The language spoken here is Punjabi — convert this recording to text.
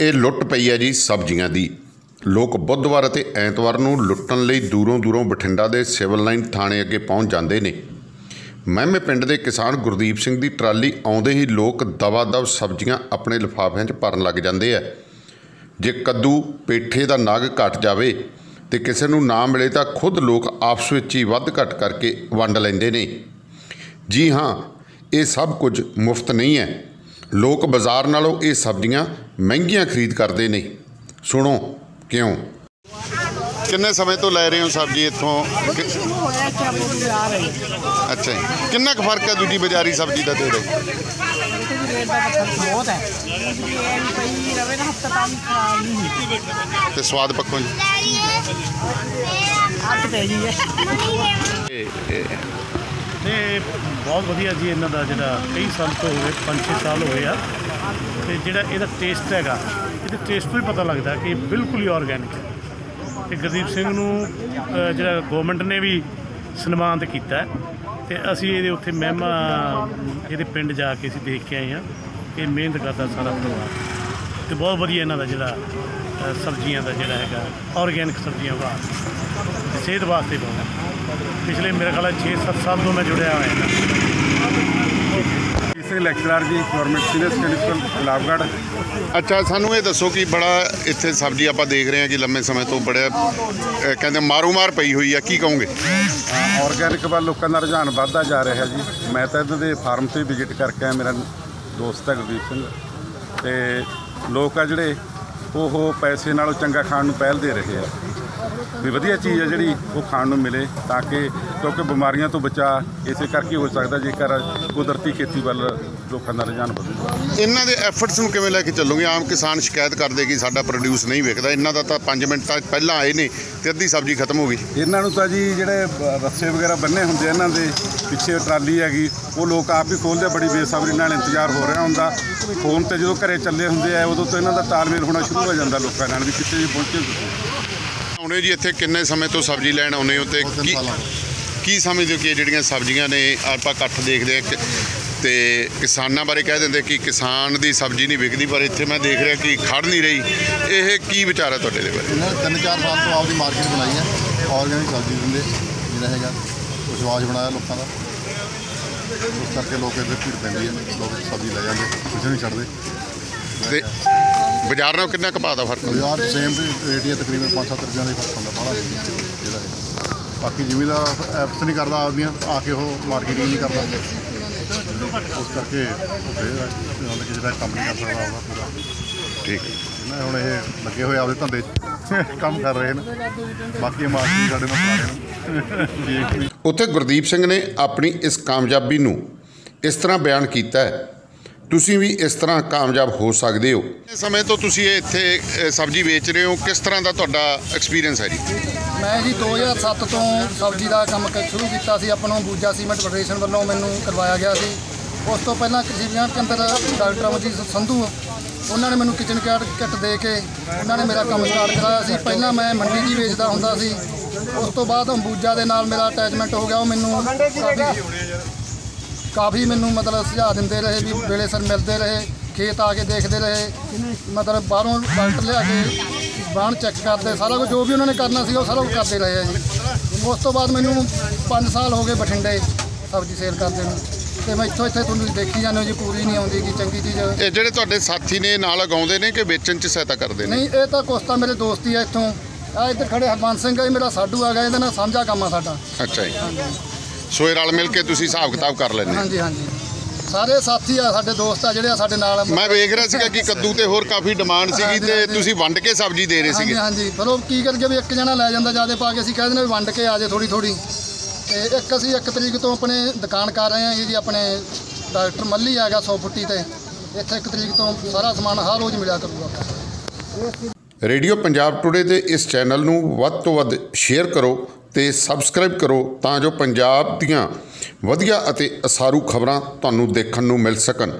ਇਹ ਲੁੱਟ ਪਈ ਹੈ ਜੀ ਸਬਜ਼ੀਆਂ ਦੀ। ਲੋਕ ਬੁੱਧਵਾਰ ਅਤੇ ਐਤਵਾਰ ਨੂੰ ਲੁੱਟਣ ਲਈ ਦੂਰੋਂ ਦੂਰੋਂ ਬਠਿੰਡਾ ਦੇ ਸਿਵਲ ਲਾਈਨ ਥਾਣੇ ਅੱਗੇ ਪਹੁੰਚ ਜਾਂਦੇ ਨੇ। ਮਹਿਮੇ ਪਿੰਡ ਦੇ ਕਿਸਾਨ ਗੁਰਦੀਪ ਸਿੰਘ ਦੀ ਟਰਾਲੀ ਆਉਂਦੇ ਹੀ ਲੋਕ ਦਵਾ-ਦਵ ਸਬਜ਼ੀਆਂ ਆਪਣੇ ਲਿਫਾਫਿਆਂ 'ਚ ਭਰਨ ਲੱਗ ਜਾਂਦੇ ਆ। ਜੇ ਕੱਦੂ, ਪੇਠੇ ਦਾ ਨਗ ਘਟ ਜਾਵੇ ਤੇ ਕਿਸੇ ਨੂੰ ਨਾ ਮਿਲੇ ਤਾਂ ਖੁਦ ਲੋਕ ਆਪਸ ਵਿੱਚ ਹੀ ਵੱਧ ਘਟ ਕਰਕੇ ਵੰਡ ਲੈਂਦੇ ਨੇ। ਜੀ ਹਾਂ, ਇਹ ਸਭ ਕੁਝ ਮੁਫਤ ਨਹੀਂ ਹੈ। ਲੋਕ ਬਾਜ਼ਾਰ ਨਾਲੋਂ ਇਹ ਸਬਜ਼ੀਆਂ ਮਹਿੰਗੀਆਂ ਖਰੀਦ ਕਰਦੇ ਨੇ। ਸੁਣੋ ਕਿਉਂ? ਕਿੰਨੇ ਸਮੇਂ ਤੋਂ ਲੈ ਰਹੇ ਹੋ ਸਬਜ਼ੀ ਇੱਥੋਂ? ਅੱਛਾ ਜੀ। ਕਿੰਨਾ ਕੁ ਫ਼ਰਕ ਹੈ ਦੂਜੀ ਬਾਜ਼ਾਰੀ ਸਬਜ਼ੀ ਦਾ ਤੇਰੇ? ਬਹੁਤ ਤੇ ਸਵਾਦ ਪੱਖੋਂ ਜੀ। ਤੇ ਬਹੁਤ ਵਧੀਆ ਜੀ ਇਹਨਾਂ ਦਾ ਜਿਹੜਾ ਕਈ ਸਾਲ ਤੋਂ ਹੋਏ 5-6 ਸਾਲ ਹੋਏ ਆ। ਤੇ ਜਿਹੜਾ ਇਹਦਾ ਟੇਸਟ ਹੈਗਾ, ਇਹਦੇ ਟੇਸਟ ਤੋਂ ਹੀ ਪਤਾ ਲੱਗਦਾ ਕਿ ਬਿਲਕੁਲ ਹੀ ਆਰਗੈਨਿਕ ਹੈ। ਤੇ ਗੁਰਦੀਪ ਸਿੰਘ ਨੂੰ ਜਿਹੜਾ ਗਵਰਨਮੈਂਟ ਨੇ ਵੀ ਸਨਮਾਨਿਤ ਕੀਤਾ ਹੈ। ਤੇ ਅਸੀਂ ਇਹਦੇ ਉੱਥੇ ਮਹਿਮਾ ਇਹਦੇ ਪਿੰਡ ਜਾ ਕੇ ਅਸੀਂ ਦੇਖ ਕੇ ਆਏ ਹਾਂ ਇਹ ਮਿਹਨਤ ਕਰਦਾ ਸਾਰਾ ਪਰਿਵਾਰ। ਤੇ ਬਹੁਤ ਵਧੀਆ ਇਹਨਾਂ ਦਾ ਜਿਹੜਾ ਸਬਜ਼ੀਆਂ ਦਾ ਜਿਹੜਾ ਹੈਗਾ ਆਰਗੈਨਿਕ ਸਬਜ਼ੀਆਂ ਵਾ ਸਿਹਤ ਵਾਸਤੇ ਬਹੁਤ ਪਿਛਲੇ ਮੇਰੇ ਖਿਆਲ 6-7 ਸਾਲ ਤੋਂ ਮੈਂ ਜੁੜਿਆ ਹੋਇਆ ਹਾਂ। ਇਸੇ lecturer ji government senior study school Gulabgarh ਅੱਛਾ ਸਾਨੂੰ ਇਹ ਦੱਸੋ ਕਿ ਬੜਾ ਇੱਥੇ ਸਬਜ਼ੀ ਆਪਾਂ ਦੇਖ ਰਹੇ ਹਾਂ ਕਿ ਲੰਮੇ ਸਮੇਂ ਤੋਂ ਬੜਾ ਕਹਿੰਦੇ ਮਾਰੂ ਮਾਰ ਪਈ ਹੋਈ ਆ ਕੀ ਕਹੋਗੇ? ਆਰਗੈਨਿਕ ਵੱਲ ਲੋਕਾਂ ਦਾ ਰੁਝਾਨ ਵੱਧਦਾ ਜਾ ਰਿਹਾ ਜੀ। ਮੈਂ ਤਾਂ ਇਹਨਾਂ ਦੇ ਫਾਰਮ ਤੇ ਵਿਜ਼ਿਟ ਕਰਕੇ ਆਇਆ ਮੇਰਾ ਦੋਸਤ ਹੈ ਗੁਰਦੀਪ ਸਿੰਘ। ਤੇ ਲੋਕ ਆ ਜਿਹੜੇ ਉਹ ਪੈਸੇ ਨਾਲੋਂ ਚੰਗਾ ਖਾਣ ਨੂੰ ਪਹਿਲ ਦੇ ਰਹੇ ਆ। ਵੀ ਵਧੀਆ ਚੀਜ਼ ਹੈ ਜਿਹੜੀ ਉਹ ਖਾਣ ਨੂੰ ਮਿਲੇ ਤਾਂ ਕਿ ਕਿਉਂਕਿ ਬਿਮਾਰੀਆਂ ਤੋਂ ਬਚਾ ਇਸੇ ਕਰਕੇ ਹੋ ਸਕਦਾ ਜੇਕਰ ਕੁਦਰਤੀ ਖੇਤੀ ਵੱਲ ਲੋਕਾਂ ਦਾ ਰੁਝਾਨ ਵਧੂਗਾ ਇਹਨਾਂ ਦੇ ਐਫਰਟਸ ਨੂੰ ਕਿਵੇਂ ਲੈ ਕੇ ਚੱਲੋਗੇ? ਆਮ ਕਿਸਾਨ ਸ਼ਿਕਾਇਤ ਕਰਦੇ ਕਿ ਸਾਡਾ ਪ੍ਰੋਡਿਊਸ ਨਹੀਂ ਵਿਕਦਾ। ਇਹਨਾਂ ਦਾ ਤਾਂ 5 ਮਿੰਟ ਤੱਕ ਪਹਿਲਾਂ ਆਏ ਨੇ ਤੇ ਅੱਧੀ ਸਬਜ਼ੀ ਖਤਮ ਹੋ ਗਈ। ਇਹਨਾਂ ਨੂੰ ਤਾਂ ਜੀ ਜਿਹੜੇ ਰੱਸੇ ਵਗੈਰਾ ਬੰਨੇ ਹੁੰਦੇ ਇਹਨਾਂ ਦੇ ਪਿੱਛੇ ਟਰਾਲੀ ਹੈਗੀ। ਉਹ ਲੋਕ ਆਪ ਹੀ ਖੋਲਦੇ ਬੜੀ ਬੇਸਬਰੀ ਨਾਲ ਇੰਤਜ਼ਾਰ ਹੋ ਰਿਹਾ ਹੁੰਦਾ। ਫੋਨ ਤੇ ਜਦੋਂ ਘਰੇ ਚੱਲੇ ਹੁੰਦੇ ਆ ਉਦੋਂ ਤੋਂ ਇਹਨਾਂ ਦਾ ਤਾਲਮੇਲ ਹੋਣਾ ਸ਼ੁਰੂ ਹੋ ਜਾਂਦਾ ਲੋਕਾਂ ਨਾਲ ਵੀ ਕਿੱਥੇ ਜੀ ਪਹੁੰਚੇ ਆਉਣੇ ਜੀ ਇੱਥੇ ਕਿੰਨੇ ਸਮੇਂ ਤੋਂ ਸਬਜ਼ੀ ਲੈਣ ਆਉਨੇ ਹੋ ਤੇ ਕੀ ਕੀ ਸਮਝਦੇ ਹੋ ਕਿ ਇਹ ਜਿਹੜੀਆਂ ਸਬਜ਼ੀਆਂ ਨੇ ਆਪਾਂ ਇਕੱਠ ਦੇਖਦੇ ਆ ਕਿ- ਤੇ ਕਿਸਾਨਾਂ ਬਾਰੇ ਕਹਿ ਦਿੰਦੇ ਕਿ ਕਿਸਾਨ ਦੀ ਸਬਜ਼ੀ ਨਹੀਂ ਵਿਕਦੀ ਪਰ ਇੱਥੇ ਮੈਂ ਦੇਖ ਰਿਹਾ ਕਿ ਖੜ ਨਹੀਂ ਰਹੀ। ਇਹ ਕੀ ਵਿਚਾਰ ਹੈ ਤੁਹਾਡੇ ਦੇ ਬਾਰੇ? ਇਹਨਾਂ ਨੇ ਤਿੰਨ ਚਾਰ ਸਾਲ ਤੋਂ ਆਪਦੀ ਮਾਰਕੀਟ ਬਣਾਈ ਹੈ। ਆਰਗੈਨਿਕ ਸਬਜ਼ੀ ਦਿੰਦੇ ਜਿਹੜਾ ਹੈਗਾ ਵਿਸ਼ਵਾਸ ਬਣਾਇਆ ਲੋਕਾਂ ਦਾ। ਉਸ ਕਰਕੇ ਲੋਕ ਇੱਥੇ ਭੀੜ ਪੈਂਦੀ ਹੈ ਲੋਕ ਸਬਜ਼ੀ ਲੈ ਜਾਂਦੇ ਕੁਝ ਨਹੀਂ ਛੱਡਦੇ। ਤੇ ਬਾਜ਼ਾਰ ਨਾਲੋਂ ਕਿੰਨਾ ਕਪਾਹ ਦਾ ਫ਼ਰਕ ਬਾਜ਼ਾਰ ਸੇਮ ਰੇਟ ਹੀ ਹੈ ਤਕਰੀਬਨ 5-7 ਰੁਪਈਆਂ ਦਾ ਹੀ ਫ਼ਰਕ ਹੁੰਦਾ ਬਾਹਲਾ ਜਿਹੜਾ ਹੈ ਬਾਕੀ ਜਿਵੇਂ ਦਾ ਐਪਸ ਨਹੀਂ ਕਰਦਾ ਆਪਦੀਆਂ ਆ ਕੇ ਉਹ ਮਾਰਕੀਟਿੰਗ ਨਹੀਂ ਕਰਦਾ। ਉਸ ਕਰਕੇ ਉਹ ਫੇਰ ਜਿਹੜਾ ਕੰਮ ਨਹੀਂ ਕਰ ਸਕਦਾ ਉਹਦਾ ਪੂਰਾ। ਠੀਕ। ਇਹਨਾਂ ਹੁਣ ਇਹ ਲੱਗੇ ਹੋਏ ਆਪਦੇ ਧੰਦੇ 'ਚ ਕੰਮ ਕਰ ਰਹੇ ਨੇ। ਬਾਕੀ ਮਾਰਕੀਟ ਸਾਡੇ ਨਾਲ ਪਾ ਰਹੇ ਨੇ। ਉੱਥੇ ਗੁਰਦੀਪ ਸਿੰਘ ਨੇ ਆਪਣੀ ਇਸ ਕਾਮਯਾਬੀ ਨੂੰ ਇਸ ਤਰ੍ਹਾਂ ਬਿਆਨ ਕੀਤਾ ਹੈ ਤੁਸੀਂ ਵੀ ਇਸ ਤਰ੍ਹਾਂ ਕਾਮਯਾਬ ਹੋ ਸਕਦੇ ਹੋ। ਇਸ ਸਮੇਂ ਤੋਂ ਤੁਸੀਂ ਇਹ ਇੱਥੇ ਅ, ਸਬਜ਼ੀ ਵੇਚ ਰਹੇ ਹੋ? ਕਿਸ ਤਰ੍ਹਾਂ ਦਾ ਤੁਹਾਡਾ ਐਕਸਪੀਰੀਅੰਸ ਹੈ ਜੀ? ਮੈਂ ਜੀ 2007 ਤੋਂ ਸਬਜ਼ੀ ਦਾ ਕੰਮ ਕ- ਸ਼ੁਰੂ ਕੀਤਾ ਸੀ। ਆਪਣੋਂ ਬੂਜਾ ਸੀਮੈਂਟ ਫੈਡਰੇਸ਼ਨ ਵੱਲੋਂ ਮੈਨੂੰ ਕਰਵਾਇਆ ਗਿਆ ਸੀ। ਉਸ ਤੋਂ ਪਹਿਲਾਂ ਕ੍ਰਿਸ਼ੀ ਵਿਗਿਆਨ ਕੇਂਦਰ ਡਾਕਟਰ ਅਮਰਜੀਤ ਸੰਧੂ ਉਹਨਾਂ ਨੇ ਮੈਨੂੰ ਕਿਚਨ ਕਿਟ ਕਿੱਟ ਦੇ ਕੇ ਉਹਨਾਂ ਨੇ ਮੇਰਾ ਕੰਮ ਸਟਾਰਟ ਕਰਾਇਆ ਸੀ। ਪਹਿਲਾਂ ਮੈਂ ਮੰਡੀ 'ਚ ਹੀ ਵੇਚਦਾ ਹੁੰਦਾ ਸੀ। ਉਸ ਤੋਂ ਬਾਅਦ ਅੰਬੂਜਾ ਦੇ ਨਾਲ ਮੇਰਾ ਅਟੈਚਮੈਂਟ ਹੋ ਗਿਆ। ਉਹ ਮੈਨੂੰ ਕਾਫੀ ਮੈਨੂੰ ਮਤਲਬ ਸੁਝਾਅ ਦਿੰਦੇ ਰਹੇ ਵੀ ਵੇਲੇ ਸਿਰ ਮਿਲਦੇ ਰਹੇ ਖੇਤ ਆ ਕੇ ਦੇਖਦੇ ਰਹੇ ਮਤਲਬ ਬਾਹਰੋਂ ਡਾਕਟਰ ਲਿਆ ਕੇ ਬਾਣ ਚੈੱਕ ਕਰਦੇ ਸਾਰਾ ਕੁਝ ਜੋ ਵੀ ਉਹਨਾਂ ਨੇ ਕਰਨਾ ਸੀ ਉਹ ਸਾਰਾ ਕੁਝ ਕਰਦੇ ਰਹੇ ਆ ਜੀ। ਉਸ ਤੋਂ ਬਾਅਦ ਮੈਨੂੰ 5 ਸਾਲ ਹੋ ਗਏ ਬਠਿੰਡੇ ਸਬਜ਼ੀ ਸੇਲ ਕਰਦੇ ਨੂੰ। ਤੇ ਮੈਂ ਇੱਥੋਂ ਇੱਥੇ ਤੁਹਾਨੂੰ ਦੇਖੀ ਜਾਂਦੇ ਹੋ ਜੀ ਪੂਰੀ ਨਹੀਂ ਆਉਂਦੀ ਕਿ ਚੰਗੀ ਚੀਜ਼ ਇਹ ਜਿਹੜੇ ਤੁਹਾਡੇ ਸਾਥੀ ਨੇ ਨਾਲ ਲਗਾਉਂਦੇ ਨੇ ਕਿ ਵੇਚਣ 'ਚ ਸਹਾਇਤਾ ਕਰਦੇ ਨੇ? ਨਹੀਂ ਇਹ ਤਾਂ ਕੁਛ ਤਾਂ ਮੇਰੇ ਦੋਸਤ ਹੀ ਆ ਇੱਥੋਂ। ਆ ਇੱਧਰ ਖੜੇ ਹਰਬੰਸ ਸਿੰਘ ਆ ਜੀ ਮੇਰਾ ਸਾਡੂ ਆ ਗਿਆ ਇਹਦੇ ਨਾਲ ਸਾਂਝਾ ਕੰਮ ਆ ਸਾਡਾ। ਅੱਛਾ ਜੀ। ਸੋ ਇਹ ਰਲ ਮਿਲ ਕੇ ਤੁਸੀਂ ਹਿਸਾਬ ਕਿਤਾਬ ਕਰ ਲੈਂਦੇ ਹਾਂਜੀ ਹਾਂਜੀ। ਸਾਰੇ ਸਾਥੀ ਆ ਸਾਡੇ ਦੋਸਤ ਆ ਜਿਹੜੇ ਆ ਸਾਡੇ ਨਾਲ ਮੈਂ ਵੇਖ ਰਿਹਾ ਸੀਗਾ ਕਿ ਕੱਦੂ ਤੇ ਹੋਰ ਕਾਫੀ ਡਿਮਾਂਡ ਸੀਗੀ ਤੇ। ਤੁਸੀਂ ਵੰਡ ਕੇ ਸਬਜ਼ੀ ਦੇ ਰਹੇ ਹਾਂਜੀ ਸੀਗੇ। ਹਾਂਜੀ। ਪਰ ਉਹ ਕੀ ਕਰਕੇ ਵੀ ਇੱਕ ਜਣਾ ਲੈ ਜਾਂਦਾ ਜ਼ਿਆਦਾ ਪਾ ਕੇ ਅਸੀਂ ਕਹਿ ਦਿੰਦੇ ਵੀ ਵੰਡ ਕੇ ਆ ਜੇ ਥੋੜੀ ਥੋੜੀ ਤੇ ਇੱਕ ਅਸੀਂ ਇੱਕ ਤਰੀਕ ਤੋਂ ਆਪਣੇ ਦੁਕਾਨ ਕਰ ਰਹੇ ਹਾਂ ਜੀ ਆਪਣੇ ਡਾਕਟਰ ਮੱਲੀ ਹੈਗਾ 100 ਫੁੱਟੀ ਤੇ। ਇੱਥੇ ਇੱਕ ਤਰੀਕ ਤੋਂ ਸਾਰਾ ਸਮਾਨ ਹਰ ਰੋਜ਼ ਮਿਲਿਆ ਕਰੂਗਾ। ਰੇਡੀਓ ਪੰਜਾਬ ਟੁਡੇ ਦੇ ਇਸ ਚੈਨਲ ਨੂੰ ਵੱਧ ਤੋਂ ਵੱਧ ਸ਼ੇਅਰ ਕਰੋ ਤੇ ਸਬਸਕ੍ਰਾਈਬ ਕਰੋ ਤਾਂ ਜੋ ਪੰਜਾਬ ਦੀਆਂ ਵਧੀਆ ਅਤੇ ਅਸਾਰੂ ਖਬਰਾਂ ਤੁਹਾਨੂੰ ਦੇਖਣ ਨੂੰ ਮਿਲ ਸਕਣ।